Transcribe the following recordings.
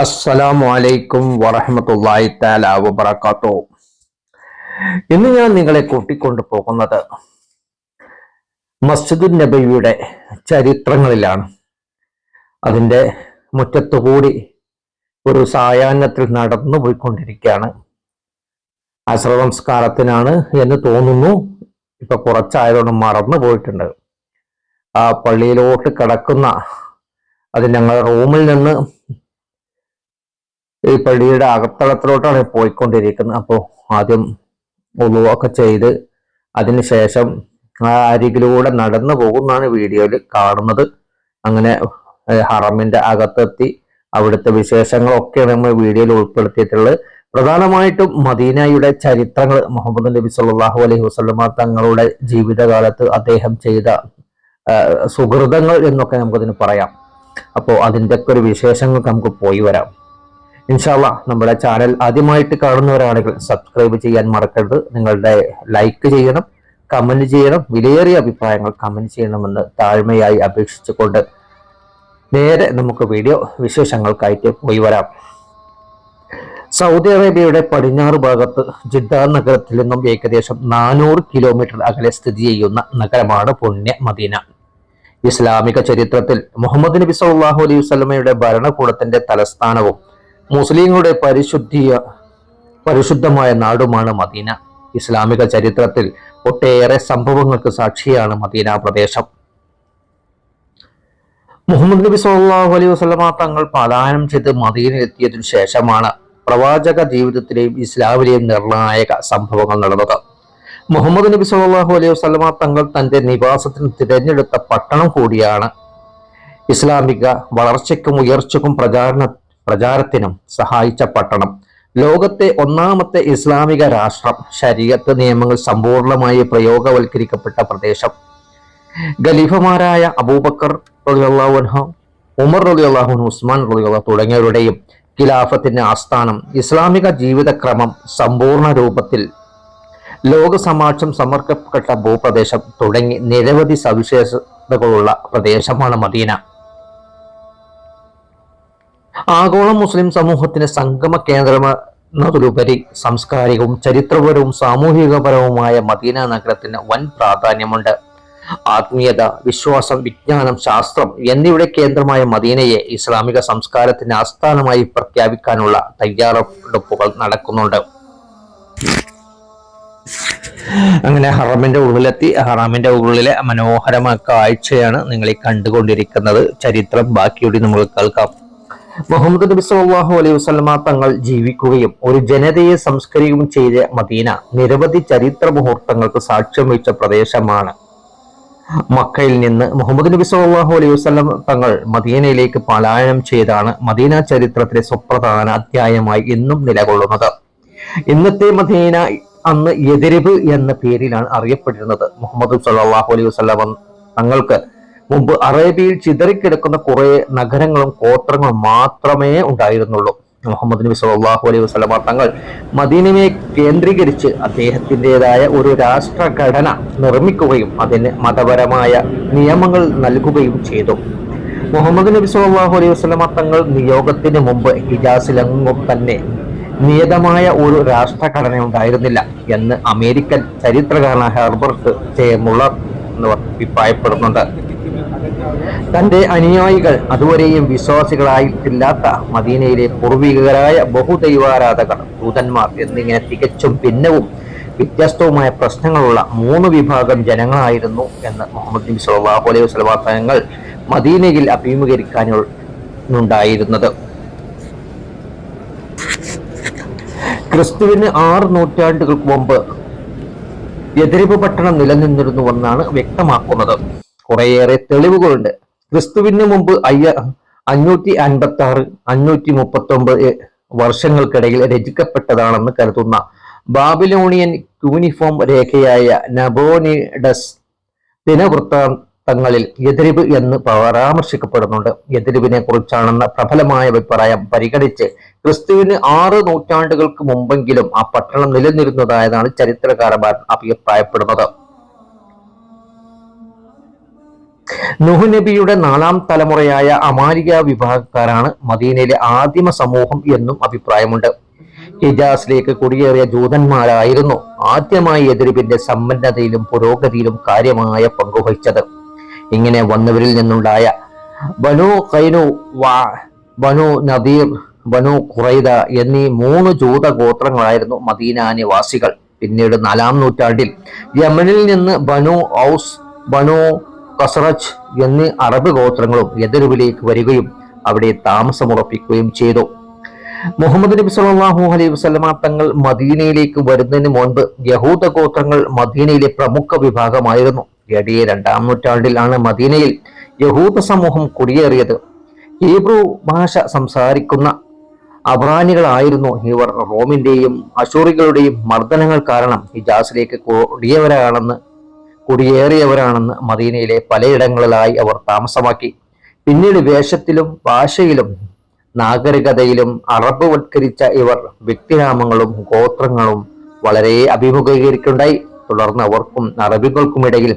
അസ്സലാമു അലൈക്കും വറഹമത്തല്ലായി തആല വബറകാത്തു. ഇന്ന് ഞാൻ നിങ്ങളെ കൂട്ടിക്കൊണ്ടു പോകുന്നത് മസ്ജിദുൻ നബിയുടെ ചരിത്രങ്ങളിലാണ്. അതിന്റെ മുറ്റത്തുകൂടി ഒരു സായാഹ്നത്തിൽ നടന്നു പോയിക്കൊണ്ടിരിക്കുകയാണ്. അശ്രവംസ്കാരത്തിനാണ് എന്ന് തോന്നുന്നു. ഇപ്പൊ കുറച്ചായതുകൊണ്ട് മറന്നു പോയിട്ടുണ്ട്. ആ പള്ളിയിലോട്ട് കിടക്കുന്ന അത് ഞങ്ങളുടെ റൂമിൽ നിന്ന് ഈ പള്ളിയുടെ അകത്തളത്തിലോട്ടാണ് പോയിക്കൊണ്ടിരിക്കുന്നത്. അപ്പോൾ ആദ്യം ഉളുവൊക്കെ ചെയ്ത് അതിനുശേഷം ആ അരികിലൂടെ നടന്നു പോകുന്നതാണ് വീഡിയോയിൽ കാണുന്നത്. അങ്ങനെ ഹറമിന്റെ അകത്തെത്തി അവിടുത്തെ വിശേഷങ്ങളൊക്കെയാണ് നമ്മൾ വീഡിയോയിൽ ഉൾപ്പെടുത്തിയിട്ടുള്ളത്. പ്രധാനമായിട്ടും മദീനയുടെ ചരിത്രങ്ങൾ മുഹമ്മദ് നബി സല്ലാഹു അലൈഹി വസ്ലമ തങ്ങളുടെ ജീവിതകാലത്ത് അദ്ദേഹം ചെയ്ത സുഹൃതങ്ങൾ എന്നൊക്കെ നമുക്കതിന് പറയാം. അപ്പോൾ അതിന്റെയൊക്കെ ഒരു വിശേഷങ്ങൾക്ക് നമുക്ക് പോയി വരാം. ഇൻഷാല്ല നമ്മുടെ ചാനൽ ആദ്യമായിട്ട് കാണുന്നവരാണെങ്കിൽ സബ്സ്ക്രൈബ് ചെയ്യാൻ മറക്കരുത്. നിങ്ങളുടെ ലൈക്ക് ചെയ്യണം കമന്റ് ചെയ്യണം വിലയേറിയ അഭിപ്രായങ്ങൾ കമന്റ് ചെയ്യണമെന്ന് താഴ്മയായി അപേക്ഷിച്ചുകൊണ്ട് നേരെ നമുക്ക് വീഡിയോ വിശേഷങ്ങൾക്കായിട്ട് പോയി വരാം. സൗദി അറേബ്യയുടെ പടിഞ്ഞാറ് ഭാഗത്ത് ജിദ്ദ നഗരത്തിൽ നിന്നും ഏകദേശം നാനൂറ് കിലോമീറ്റർ അകലെ സ്ഥിതി ചെയ്യുന്ന നഗരമാണ് പുണ്യ മദീന. ഇസ്ലാമിക ചരിത്രത്തിൽ മുഹമ്മദ് നബി സല്ലാഹു അലൈഹി ഭരണകൂടത്തിന്റെ തലസ്ഥാനവും മുസ്ലിങ്ങളുടെ പരിശുദ്ധിയ പരിശുദ്ധമായ നാടുമാണ് മദീന. ഇസ്ലാമിക ചരിത്രത്തിൽ ഒട്ടേറെ സംഭവങ്ങൾക്ക് സാക്ഷിയാണ് മദീന പ്രദേശം. മുഹമ്മദ് നബി സാഹു അലൈഹി വസ്ലമ തങ്ങൾ പലായനം ചെയ്ത് മദീനയിലെത്തിയതിനു ശേഷമാണ് പ്രവാചക ജീവിതത്തിലെയും ഇസ്ലാമിലെയും നിർണായക സംഭവങ്ങൾ നടന്നത്. മുഹമ്മദ് നബി സാഹു അലൈഹി വസ്ലമ തങ്ങൾ തന്റെ നിവാസത്തിന് തിരഞ്ഞെടുത്ത പട്ടണം കൂടിയാണ്. ഇസ്ലാമിക വളർച്ചയ്ക്കും ഉയർച്ചയ്ക്കും പ്രചാരണ പ്രചാരത്തിനും സഹായിച്ച പട്ടണം. ലോകത്തെ ഒന്നാമത്തെ ഇസ്ലാമിക രാഷ്ട്രം ശരീരത്ത് നിയമങ്ങൾ സമ്പൂർണമായി പ്രയോഗവൽക്കരിക്കപ്പെട്ട പ്രദേശം. ഖലീഫമാരായ അബൂബക്കർ റളിയല്ലാഹു ഉമർ റളിയല്ലാഹു ഉസ്മാൻ റളിയല്ലാഹു തുടങ്ങിയവരുടെയും ഖിലാഫത്തിന്റെ ആസ്ഥാനം ഇസ്ലാമിക ജീവിതക്രമം സമ്പൂർണ രൂപത്തിൽ ലോകസമാക്ഷം സമർപ്പിക്കപ്പെട്ട ഭൂപ്രദേശം തുടങ്ങി നിരവധി സവിശേഷതകളുള്ള പ്രദേശമാണ് മദീന. ആഗോള മുസ്ലിം സമൂഹത്തിന് സംഗമ കേന്ദ്രമെന്നതിലുപരി സാംസ്കാരികവും ചരിത്രപരവും സാമൂഹികപരവുമായ മദീന നഗരത്തിന് വൻ പ്രാധാന്യമുണ്ട്. ആത്മീയത വിശ്വാസം വിജ്ഞാനം ശാസ്ത്രം എന്നിവയുടെ കേന്ദ്രമായ മദീനയെ ഇസ്ലാമിക സംസ്കാരത്തിന്റെ ആസ്ഥാനമായി പ്രഖ്യാപിക്കാനുള്ള തയ്യാറെടുപ്പുകൾ നടക്കുന്നുണ്ട്. അങ്ങനെ ഹറമിന്റെ ഉള്ളിലെത്തി. ഹറാമിന്റെ ഉള്ളിലെ മനോഹരമായ കാഴ്ചയാണ് നിങ്ങൾ ഈ കണ്ടുകൊണ്ടിരിക്കുന്നത്. ചരിത്രം ബാക്കിയോടി നമ്മൾ കേൾക്കാം. മുഹമ്മദ് നബി സാഹു അലൈഹി വസ്ലമ തങ്ങൾ ജീവിക്കുകയും ഒരു ജനതയെ സംസ്കരിക്കുകയും ചെയ്ത മദീന നിരവധി ചരിത്ര മുഹൂർത്തങ്ങൾക്ക് സാക്ഷ്യം വഹിച്ച പ്രദേശമാണ്. മക്കയിൽ നിന്ന് മുഹമ്മദ് നബി സാഹു അലൈഹി വസ്ലം തങ്ങൾ മദീനയിലേക്ക് പലായനം ചെയ്താണ് മദീന ചരിത്രത്തിലെ സുപ്രധാന അധ്യായമായി ഇന്നും നിലകൊള്ളുന്നത്. ഇന്നത്തെ മദീന അന്ന് എതിരിവ് എന്ന പേരിലാണ് അറിയപ്പെട്ടിരുന്നത്. മുഹമ്മദ് സല്ലാഹു അലൈഹി വസല്ലം തങ്ങൾക്ക് മുമ്പ് അറേബ്യയിൽ ചിതറിക്കിടക്കുന്ന കുറെ നഗരങ്ങളും ഗോത്രങ്ങളും മാത്രമേ ഉണ്ടായിരുന്നുള്ളൂ. മുഹമ്മദ് നബി സല്ലല്ലാഹു അലൈഹി വസല്ലമ തങ്ങൾ മദീനയെ കേന്ദ്രീകരിച്ച് അദ്ദേഹത്തിന്റെതായ ഒരു രാഷ്ട്രഘടന നിർമ്മിക്കുകയും അതിന് മതപരമായ നിയമങ്ങൾ നൽകുകയും ചെയ്തു. മുഹമ്മദ് നബി സല്ലല്ലാഹു അലൈഹി വസല്ലമ തങ്ങൾ നിയോഗത്തിന് മുമ്പ് ഹിജാസിലെങ്ങും തന്നെ നിയതമായ ഒരു രാഷ്ട്രഘടന ഉണ്ടായിരുന്നില്ല എന്ന് അമേരിക്കൻ ചരിത്രകാരനായ ഹെർബർട്ട് ജെ മുള്ളർ അഭിപ്രായപ്പെടുന്നുണ്ട്. തന്റെ അനുയായികൾ അതുവരെയും വിശ്വാസികളായിട്ടില്ലാത്ത മദീനയിലെ പൂർവികരായ ബഹുദൈവാരാധകർ ദൂതന്മാർ എന്നിങ്ങനെ തികച്ചും ഭിന്നവും വ്യത്യസ്തവുമായ പ്രശ്നങ്ങളുള്ള മൂന്ന് വിഭാഗം ജനങ്ങളായിരുന്നു എന്ന് മുഹമ്മദ് നബി സല്ലല്ലാഹു അലൈഹി വസല്ലം തങ്ങൾ മദീനയിൽ അഭിമുഖീകരിക്കാനുണ്ടായിരുന്നത്. ക്രിസ്തുവിന് ആറ് നൂറ്റാണ്ടുകൾക്ക് മുമ്പ് എതിരിപ്പ് പട്ടണം നിലനിന്നിരുന്നുവെന്നാണ് വ്യക്തമാക്കുന്നത്. കുറേയേറെ തെളിവുകളുണ്ട്. ക്രിസ്തുവിന് മുമ്പ് അയ്യ അഞ്ഞൂറ്റി അൻപത്തി ആറ് അഞ്ഞൂറ്റി മുപ്പത്തി ഒമ്പത് വർഷങ്ങൾക്കിടയിൽ രചിക്കപ്പെട്ടതാണെന്ന് കരുതുന്ന ബാബിലോണിയൻ യൂണിഫോം രേഖയായ നബോനിഡസ് ദിനവൃത്താന്തങ്ങളിൽ എതിരിവ് എന്ന് പരാമർശിക്കപ്പെടുന്നുണ്ട്. എതിരിവിനെ കുറിച്ചാണെന്ന പ്രബലമായ അഭിപ്രായം പരിഗണിച്ച് ക്രിസ്തുവിന് ആറ് നൂറ്റാണ്ടുകൾക്ക് മുമ്പെങ്കിലും ആ പട്ടണം നിലനിരുന്നതായതാണ് ചരിത്രകാരന്മാർ അഭിപ്രായപ്പെടുന്നത്. നബിയുടെ നാലാം തലമുറയായ അമാരിക വിഭാഗക്കാരാണ് മദീനയിലെ ആദിമ സമൂഹം എന്നും അഭിപ്രായമുണ്ട്. ഹിജാസിലേക്ക് കുടിയേറിയ ജൂതന്മാരായിരുന്നു ആദ്യമായി എതിരിപ്പിന്റെ സമ്പന്നതയിലും പുരോഗതിയിലും കാര്യമായ പങ്കുവഹിച്ചത്. ഇങ്ങനെ വന്നവരിൽ നിന്നുണ്ടായ ബനു കൈനു വാ ബനു നദീർ ബനു ഖുറൈദ എന്നീ മൂന്ന് ജൂത ഗോത്രങ്ങളായിരുന്നു മദീന നിവാസികൾ. പിന്നീട് നാലാം നൂറ്റാണ്ടിൽ യമനിൽ നിന്ന് ബനു ഔസ് ബനു കസറജ് എന്നീ അറബ് ഗോത്രങ്ങളും യദരുവിലേക്ക് വരികയും അവിടെ താമസമുറപ്പിക്കുകയും ചെയ്തു. മുഹമ്മദ് നബി സല്ലല്ലാഹു അലൈഹി വസ്ലമ തങ്ങൾ മദീനയിലേക്ക് വരുന്നതിന് മുൻപ് യഹൂദ ഗോത്രങ്ങൾ മദീനയിലെ പ്രമുഖ വിഭാഗമായിരുന്നു. എ രണ്ടാം നൂറ്റാണ്ടിലാണ് മദീനയിൽ യഹൂദ സമൂഹം കുടിയേറിയത്. ഹീബ്രു ഭാഷ സംസാരിക്കുന്ന അബ്രാനികളായിരുന്നു ഇവർ റോമിന്റെയും അശൂറികളുടെയും മർദ്ദനങ്ങൾ കാരണം ഹിജാസിലേക്ക് കുടിയവരാണെന്ന് കുടിയേറിയവരാണെന്ന് മദീനയിലെ പലയിടങ്ങളിലായി അവർ താമസമാക്കി. പിന്നീട് വേഷത്തിലും ഭാഷയിലും നാഗരികതയിലും അറബ് അറബുവത്കരിച്ച ഇവർ വ്യക്തിനാമങ്ങളും ഗോത്രങ്ങളും വളരെ അഭിമുഖീകരിക്കുണ്ടായി തുടർന്ന് അവർക്കും അറബികൾക്കുമിടയിൽ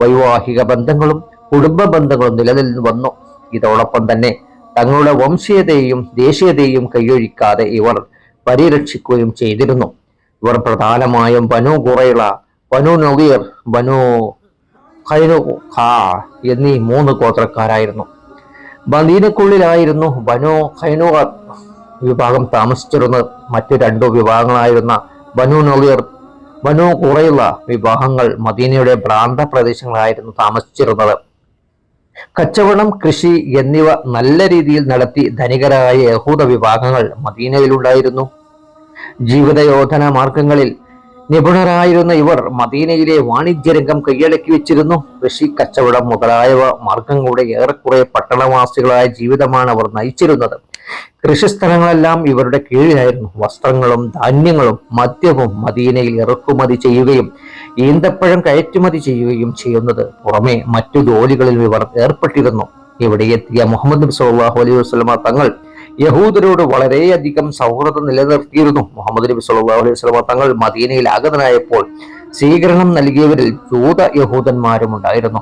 വൈവാഹിക ബന്ധങ്ങളും കുടുംബ ബന്ധങ്ങളും നിലനിന്ന് വന്നു. ഇതോടൊപ്പം തന്നെ തങ്ങളുടെ വംശീയതയെയും ദേശീയതയെയും കൈയൊഴിക്കാതെ ഇവർ പരിരക്ഷിക്കുകയും ചെയ്തിരുന്നു. ഇവർ പ്രധാനമായും ബനു കുറൈള ബനു നവീർ ബനു ഖൈനു ഖാ എന്നീ മൂന്ന് ഗോത്രക്കാരായിരുന്നു. മദീനക്കുള്ളിലായിരുന്നു ബനു ഖൈനു വിഭാഗം താമസിച്ചിരുന്നത്. മറ്റു രണ്ടു വിഭാഗങ്ങളായിരുന്ന ബനു നവീർ ബനു കുറയുള്ള വിഭാഗങ്ങൾ മദീനയുടെ പ്രാന്ത പ്രദേശങ്ങളായിരുന്നു താമസിച്ചിരുന്നത്. കച്ചവടം കൃഷി എന്നിവ നല്ല രീതിയിൽ നടത്തി ധനികരായ യഹൂദ വിഭാഗങ്ങൾ മദീനയിലുണ്ടായിരുന്നു. ജീവിതയോധന മാർഗങ്ങളിൽ നിപുണരായിരുന്ന ഇവർ മദീനയിലെ വാണിജ്യരംഗം കൈയടക്കി വെച്ചിരുന്നു. കൃഷി കച്ചവടം മുതലായവ മാർഗങ്ങളുടെ ഏറെക്കുറെ പട്ടണവാസികളായ ജീവിതമാണ് അവർ നയിച്ചിരുന്നത്. കൃഷിസ്ഥലങ്ങളെല്ലാം ഇവരുടെ കീഴിലായിരുന്നു. വസ്ത്രങ്ങളും ധാന്യങ്ങളും മദ്യവും മദീനയിൽ ഇറക്കുമതി ചെയ്യുകയും ഈന്തപ്പഴം കയറ്റുമതി ചെയ്യുകയും ചെയ്യുന്നത്. പുറമെ മറ്റു ജോലികളിൽ ഇവർ ഏർപ്പെട്ടിരുന്നു. ഇവിടെ എത്തിയ മുഹമ്മദ് നബി സല്ലല്ലാഹു അലൈഹി വസ്ലമ തങ്ങൾ യഹൂദരോട് വളരെയധികം സൗഹൃദം നിലനിർത്തിയിരുന്നു. മുഹമ്മദ് നബി സല്ലല്ലാഹു അലൈഹി വസല്ലമ തങ്ങൾ മദീനയിൽ ആഗതനായപ്പോൾ സ്വീകരണം നൽകിയവരിൽ ജൂത യഹൂദന്മാരും ഉണ്ടായിരുന്നു.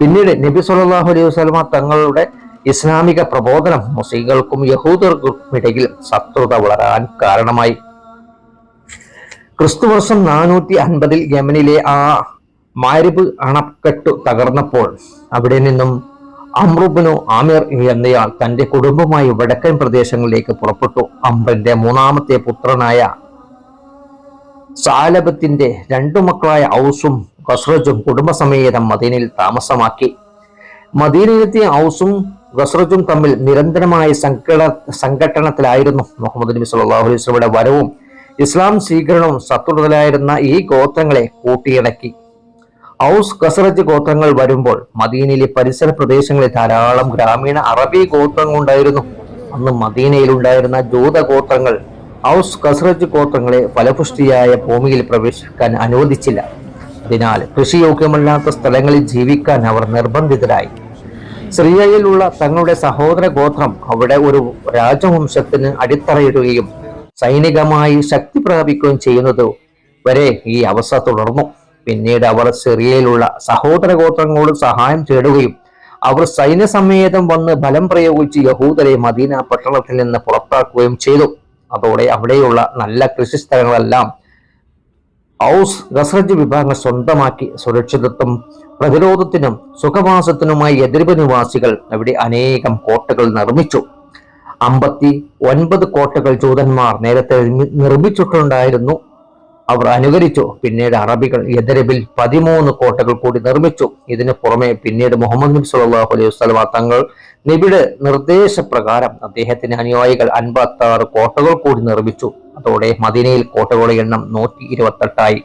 പിന്നീട് നബി സല്ലല്ലാഹു അലൈഹി വസല്ലമ തങ്ങളുടെ ഇസ്ലാമിക പ്രബോധനം മുസ്ലിങ്ങൾക്കും യഹൂദർക്കും ഇടയിൽ ശത്രുത വളരാൻ കാരണമായി. ക്രിസ്തുവർഷം നാനൂറ്റി അൻപതിൽ യമനിലെ ആ മാരിബ് അണക്കെട്ടു തകർന്നപ്പോൾ അവിടെ നിന്നും അമ്രുബിനു ആമിർ എന്നയാൾ തന്റെ കുടുംബമായി വടക്കൻ പ്രദേശങ്ങളിലേക്ക് പുറപ്പെട്ടു. അമ്രന്റെ മൂന്നാമത്തെ പുത്രനായ സാലബത്തിന്റെ രണ്ടു മക്കളായ ഔസും ഖസ്രജും കുടുംബസമേതം മദീനയിൽ താമസമാക്കി. മദീനയിലെത്തിയ ഔസും ഖസ്രജും തമ്മിൽ നിരന്തരമായ സംഘട സംഘട്ടനത്തിലായിരുന്നു. മുഹമ്മദ് നബി സല്ലല്ലാഹു അലൈഹി വസല്ലമയുടെ വരവും ഇസ്ലാം സ്വീകരണവും ശത്രുതലായിരുന്ന ഈ ഗോത്രങ്ങളെ കൂട്ടിയിണക്കി. ഔസ് കസറജ് ഗോത്രങ്ങൾ വരുമ്പോൾ മദീനയിലെ പരിസര പ്രദേശങ്ങളിൽ ധാരാളം ഗ്രാമീണ അറബി ഗോത്രങ്ങൾ ഉണ്ടായിരുന്നു. അന്ന് മദീനയിൽ ഉണ്ടായിരുന്ന ജൂത ഗോത്രങ്ങൾ ഔസ് കസറജ് ഗോത്രങ്ങളെ ഫലപുഷ്ടിയായ ഭൂമിയിൽ പ്രവേശിക്കാൻ അനുവദിച്ചില്ല. അതിനാൽ കൃഷിയോഗ്യമല്ലാത്ത സ്ഥലങ്ങളിൽ ജീവിക്കാൻ അവർ നിർബന്ധിതരായി. സിറിയയിലുള്ള തങ്ങളുടെ സഹോദര ഗോത്രം അവിടെ ഒരു രാജവംശത്തിന് അടിത്തറയിടുകയും സൈനികമായി ശക്തി പ്രാപിക്കുകയും ചെയ്യുന്നത് വരെ ഈ അവസ്ഥ തുടർന്നു. പിന്നീട് അവർ സിറിയയിലുള്ള സഹോദര ഗോത്രങ്ങളോട് സഹായം തേടുകയും അവർ സൈന്യസമേതം വന്ന് ബലം പ്രയോഗിച്ച് യഹൂദരെ മദീന പട്ടണത്തിൽ നിന്ന് പുറത്താക്കുകയും ചെയ്തു. അതോടെ അവിടെയുള്ള നല്ല കൃഷി സ്ഥലങ്ങളെല്ലാം ഔസ് ഗസ്രജ് വിഭാഗങ്ങൾ സ്വന്തമാക്കി. സുരക്ഷിതത്വം പ്രതിരോധത്തിനും സുഖവാസത്തിനുമായി എതിർപ്പ് നിവാസികൾ അവിടെ അനേകം കോട്ടകൾ നിർമ്മിച്ചു. അമ്പത്തി ഒൻപത് കോട്ടകൾ ജൂതന്മാർ നേരത്തെ നിർമ്മിച്ചിട്ടുണ്ടായിരുന്നു. അവർ അനുകരിച്ചു. പിന്നീട് അറബികൾ എതിരബിൽ പതിമൂന്ന് കോട്ടകൾ കൂടി നിർമ്മിച്ചു. ഇതിന് പുറമെ പിന്നീട് മുഹമ്മദ് നബി സല്ലല്ലാഹു അലൈഹി വസ്ലമ തങ്ങൾ നബിയുടെ നിർദ്ദേശപ്രകാരം അദ്ദേഹത്തിന്റെ അനുയായികൾ അൻപത്തി ആറ് കോട്ടകൾ കൂടി നിർമ്മിച്ചു. അതോടെ മദീനയിൽ കോട്ടകളുടെ എണ്ണം നൂറ്റി ഇരുപത്തെട്ടായി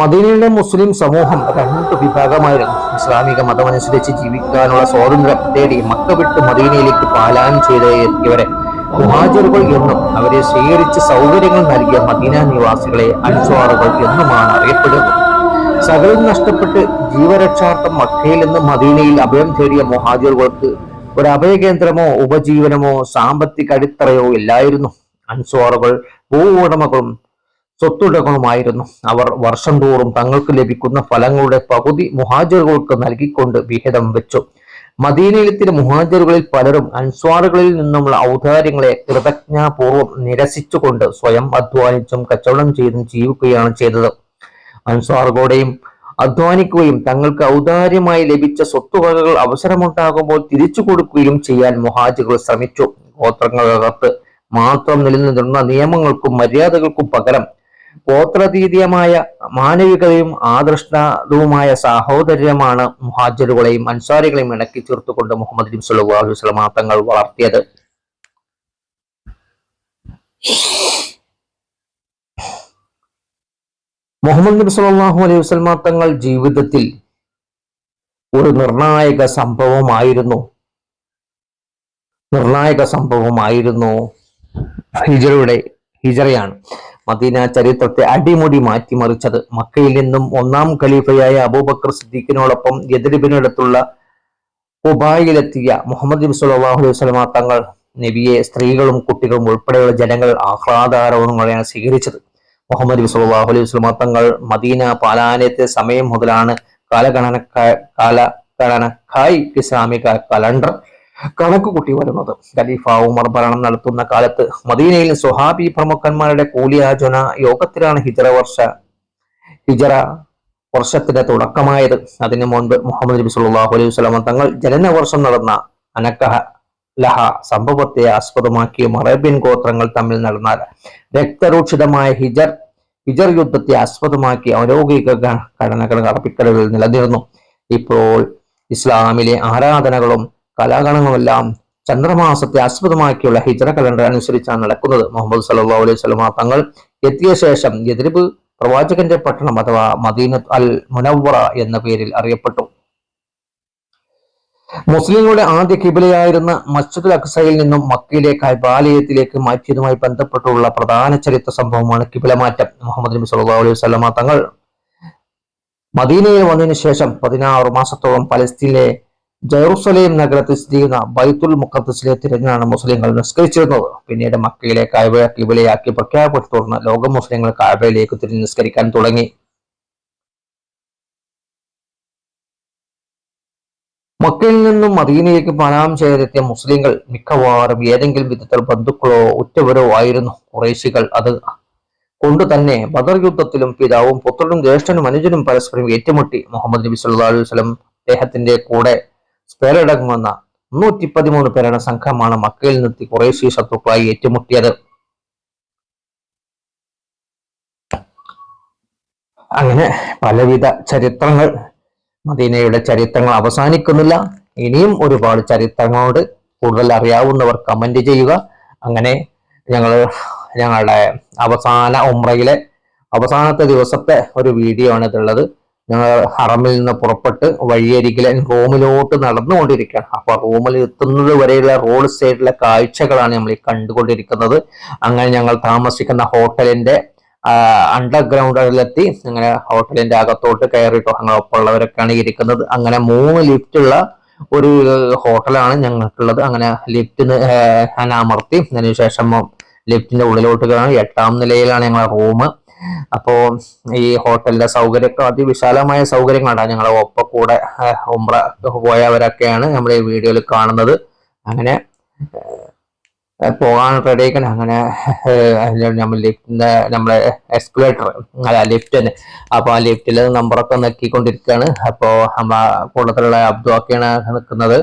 മദീനയിലെ മുസ്ലിം സമൂഹം രണ്ട് വിഭാഗമായിരുന്നു. ഇസ്ലാമിക മതമനുസരിച്ച് ജീവിക്കാനുള്ള സ്വാതന്ത്ര്യം തേടി മക്ക വിട്ട് മദീനയിലേക്ക് പാലായനം ചെയ്തവരെ മുഹാജിറുകൾ എന്നും അവരെ സ്വീകരിച്ച് സൗകര്യങ്ങൾ നൽകിയ മദീന നിവാസികളെ അൻസ്വാറുകൾ എന്നുമാണ് അറിയപ്പെടുന്നത്. സകലം നഷ്ടപ്പെട്ട് ജീവരക്ഷാർത്ഥം മക്കയിൽ നിന്ന് മദീനയിൽ അഭയം തേടിയ മുഹാജിറുകൾക്ക് ഒരു അഭയകേന്ദ്രമോ ഉപജീവനമോ സാമ്പത്തിക അടിത്തറയോ ഇല്ലായിരുന്നു. അൻസ്വാറുകൾ ഭൂ ഉടമകളും സ്വത്തുടകളുമായിരുന്നു അവർ വർഷം തോറും തങ്ങൾക്ക് ലഭിക്കുന്ന ഫലങ്ങളുടെ പകുതി മുഹാജറുകൾക്ക് നൽകിക്കൊണ്ട് വിഹിതം വെച്ചു. മദീനയിലെത്തിയ മുഹാജറുകളിൽ പലരും അൻസ്വാറുകളിൽ നിന്നുമുള്ള ഔദാര്യങ്ങളെ കൃതജ്ഞാപൂർവം നിരസിച്ചുകൊണ്ട് സ്വയം അധ്വാനിച്ചും കച്ചവടം ചെയ്തും ജീവിക്കുകയാണ് ചെയ്തത്. അൻസ്വാറുകളുടെയും അധ്വാനിക്കുകയും തങ്ങൾക്ക് ഔദാര്യമായി ലഭിച്ച സ്വത്തുവകകൾ അവസരമുണ്ടാകുമ്പോൾ തിരിച്ചു കൊടുക്കുകയും ചെയ്യാൻ മുഹാജികൾ ശ്രമിച്ചു. ഗോത്രങ്ങൾക്കകത്ത് മാത്രം നിലനിന്നിരുന്ന നിയമങ്ങൾക്കും മര്യാദകൾക്കും പകരം ഗോത്രതീതീയമായ മാനവികതയും ആദർശവുമായ സാഹോദര്യമാണ് മുഹാജറുകളെയും അൻസാരികളെയും ഇണക്കി ചേർത്തുകൊണ്ട് മുഹമ്മദ് നബി അലൈഹി വസല്ലം തങ്ങൾ വളർത്തിയത്. മുഹമ്മദ് നബി സല്ലല്ലാഹു അലൈഹി വസല്ലം തങ്ങൾ ജീവിതത്തിൽ ഒരു നിർണായക സംഭവമായിരുന്നു. നിർണായക സംഭവമായിരുന്നു ഹിജറയുടെ ഹിജറയാണ്. മദീന ചരിത്രത്തെ അടിമുടി മാറ്റിമറിച്ചത് മക്കയിൽ നിന്നും ഒന്നാം ഖലീഫയായ അബൂബക്കർ സിദ്ദീഖിനോടൊപ്പം എതിരിപ്പിനടുത്തുള്ള ഉബായിലെത്തിയ മുഹമ്മദ് നബി സല്ലല്ലാഹു അലൈഹി വസല്ലമ തങ്ങൾ നബിയെ സ്ത്രീകളും കുട്ടികളും ഉൾപ്പെടെയുള്ള ജനങ്ങൾ ആഹ്ലാദാരോഹങ്ങളെയാണ് സ്വീകരിച്ചത്. മുഹമ്മദ് നബി അലൈഹി വസല്ലമ തങ്ങൾ മദീന പാലാനയത്തെ സമയം മുതലാണ് കാലഗണന കാലഗണനക്കായി ഇസ്ലാമിക കലണ്ടർ കണക്ക് കൂട്ടി വരുന്നത്. ഖലീഫ ഉമർ ഭരണം നടത്തുന്ന കാലത്ത് മദീനയിൽ സുഹാബി പ്രമുഖന്മാരുടെ കൂലിയാചന യോഗത്തിലാണ് ഹിജറ വർഷ ഹിജറ വർഷത്തിന്റെ തുടക്കമായത്. അതിനു മുൻപ് മുഹമ്മദ് നബി സല്ലല്ലാഹു അലൈഹി വസല്ലം തങ്ങൾ ജനനവർഷം നടന്ന അനക്കഹ ലഹ സംഭവത്തെ ആസ്പദമാക്കിയും അറേബ്യൻ ഗോത്രങ്ങൾ തമ്മിൽ നടന്ന രക്തരൂക്ഷിതമായ ഹിജർ ഹിജർ യുദ്ധത്തെ ആസ്പദമാക്കി ഔദ്യോഗിക ഘടനകൾ അറബിക്കടലിൽ നിലനിർന്നു ഇപ്പോൾ ഇസ്ലാമിലെ ആരാധനകളും കലാഗണങ്ങളുമെല്ലാം ചന്ദ്രമാസത്തെ ആസ്പദമാക്കിയുള്ള ഹിജറ കലണ്ടർ അനുസരിച്ചാണ് നടക്കുന്നത്. മുഹമ്മദ് സല്ലാ അലൈഹി സ്വലമ തങ്ങൾ എത്തിയ ശേഷം യദ്രിബ് പ്രവാചകന്റെ പട്ടണം അഥവാ മദീനത്ത് അൽ മുനവറ എന്ന പേരിൽ അറിയപ്പെട്ടു. മുസ്ലിങ്ങളുടെ ആദ്യ കിബിലയായിരുന്ന മസ്ജിദുൽ അക്സയിൽ നിന്നും മക്കയിലെ കൈബാലയത്തിലേക്ക് മാറ്റിയതുമായി ബന്ധപ്പെട്ടുള്ള പ്രധാന ചരിത്ര സംഭവമാണ് കിബില മാറ്റം മുഹമ്മദ് നബി സല്ലാ അലൈഹി വസല്ലമ തങ്ങൾ മദീനയിൽ വന്നതിന് ശേഷം പതിനാറ് മാസത്തോളം പലസ്തീനിലെ ജെറുസലേം നഗരത്തിൽ സ്ഥിതി ചെയ്യുന്ന ബൈത്തുൽ മുക്കത്തസിലെ തിരഞ്ഞാണ് മുസ്ലിങ്ങൾ നിസ്കരിച്ചിരുന്നത്. പിന്നീട് മക്കയിലെ കായബ കിബിലയാക്കി പ്രഖ്യാപനത്തെ തുടർന്ന് ലോക മുസ്ലിങ്ങൾ കായബയിലേക്ക് തിരിഞ്ഞ് നിസ്കരിക്കാൻ തുടങ്ങി. മക്കയിൽ നിന്നും മദീനയിലേക്ക് പലാം ചെയ്തെത്തിയ മുസ്ലിങ്ങൾ മിക്കവാറും ഏതെങ്കിലും വിധത്തിൽ ബന്ധുക്കളോ ഉറ്റവരോ ആയിരുന്നു. കുറേശികൾ അത് കൊണ്ട് തന്നെ ബദർ യുദ്ധത്തിലും പിതാവും പുത്രനും ജ്യേഷ്ഠനും അനുജനും പരസ്പരം ഏറ്റുമുട്ടി. മുഹമ്മദ് നബി സല്ലല്ലാഹു അലൈഹി വസല്ലം അദ്ദേഹത്തിന്റെ കൂടെ പേരടങ്ങുന്ന മുന്നൂറ്റി പതിമൂന്ന് പേരുടെ സംഘമാണ് മക്കയിൽ നിർത്തി കുറേശ്ശി ശത്രുക്കളായി ഏറ്റുമുട്ടിയത്. അങ്ങനെ പലവിധ ചരിത്രങ്ങൾ മദീനയുടെ ചരിത്രങ്ങൾ അവസാനിക്കുന്നില്ല. ഇനിയും ഒരുപാട് ചരിത്രങ്ങളോട് കൂടുതൽ അറിയാവുന്നവർ കമന്റ് ചെയ്യുക. അങ്ങനെ ഞങ്ങൾ ഞങ്ങളുടെ അവസാന ഉമ്രയിലെ അവസാനത്തെ ദിവസത്തെ ഒരു വീഡിയോ ആണ് ഇതുള്ളത്. ഞങ്ങൾ ഹറമിൽ നിന്ന് പുറപ്പെട്ട് വഴിയരികിലെ റൂമിലോട്ട് നടന്നുകൊണ്ടിരിക്കുകയാണ്. അപ്പൊ റോമിൽ എത്തുന്നത് വരെയുള്ള റോഡ് സൈഡിലെ കാഴ്ചകളാണ് നമ്മൾ ഈ കണ്ടുകൊണ്ടിരിക്കുന്നത്. അങ്ങനെ ഞങ്ങൾ താമസിക്കുന്ന ഹോട്ടലിന്റെ അണ്ടർഗ്രൗണ്ടിലെത്തി അങ്ങനെ ഹോട്ടലിന്റെ അകത്തോട്ട് കയറിയിട്ടോ അങ്ങനെ ഒപ്പമുള്ളവരൊക്കെയാണ് ഇരിക്കുന്നത്. അങ്ങനെ മൂന്ന് ലിഫ്റ്റ് ഉള്ള ഒരു ഹോട്ടലാണ് ഞങ്ങൾക്കുള്ളത്. അങ്ങനെ ലിഫ്റ്റിന് ഞാൻ അമർത്തി. അതിനുശേഷം ലിഫ്റ്റിന്റെ ഉള്ളിലോട്ട് കയറാണ്. എട്ടാം നിലയിലാണ് ഞങ്ങളുടെ റൂം. അപ്പോ ഈ ഹോട്ടലിന്റെ സൗകര്യമൊക്കെ അതിവിശാലമായ സൗകര്യങ്ങളാണ്. ഞങ്ങളെ ഒപ്പ കൂടെ ഉമ്ര പോയവരൊക്കെയാണ് നമ്മൾ ഈ വീഡിയോയിൽ കാണുന്നത്. അങ്ങനെ പോകാൻ റെഡി ആക്കണം അങ്ങനെ നമ്മൾ ലിഫ്റ്റിന്റെ നമ്മളെ എക്സ്കുലേറ്റർ അല്ല ലിഫ്റ്റ് തന്നെ. അപ്പൊ ആ ലിഫ്റ്റിൽ നമ്പറൊക്കെ നക്കിക്കൊണ്ടിരിക്കുകയാണ് അപ്പോ നമ്മളെ കൂട്ടത്തിലുള്ള അബ്ദുവൊക്കെയാണ് നിൽക്കുന്നത്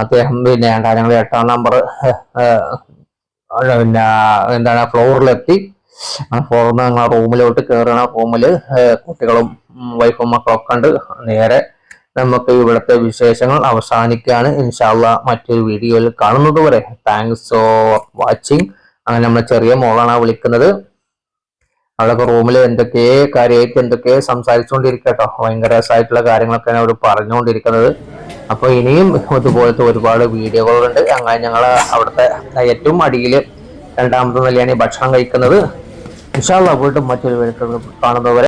അദ്ദേഹം പിന്നെ ഞങ്ങൾ എട്ടാം നമ്പർ പിന്നെ എന്താണ് ഫ്ലോറിലെത്തി പുറന്ന് ഞങ്ങൾ റൂമിലോട്ട് കയറണ റൂമിൽ കുട്ടികളും വൈഫും മക്കളൊക്കെ ഉണ്ട് നേരെ നമുക്ക് ഇവിടുത്തെ വിശേഷങ്ങൾ അവസാനിക്കുകയാണ്. ഇൻഷാല്ല മറ്റൊരു വീഡിയോയിൽ കാണുന്നത് വരെ. താങ്ക്സ് ഫോർ വാച്ചിങ് അങ്ങനെ നമ്മളെ ചെറിയ മോളാണ് വിളിക്കുന്നത്. അവളൊക്കെ റൂമിൽ എന്തൊക്കെ കാര്യമായിട്ട് എന്തൊക്കെ സംസാരിച്ചുകൊണ്ടിരിക്കട്ടോ. ഭയങ്കര രസമായിട്ടുള്ള കാര്യങ്ങളൊക്കെയാണ് അവർ പറഞ്ഞുകൊണ്ടിരിക്കുന്നത്. അപ്പൊ ഇനിയും ഇതുപോലത്തെ ഒരുപാട് വീഡിയോകളുണ്ട്. അങ്ങനെ ഞങ്ങൾ അവിടുത്തെ ഏറ്റവും അടിയിൽ രണ്ടാമത്തെ നിലയാണ് ഈ ഭക്ഷണം കഴിക്കുന്നത്. ഇൻഷാല്ല വീണ്ടും മറ്റൊരു വീഡിയോ കാണുന്നവരെ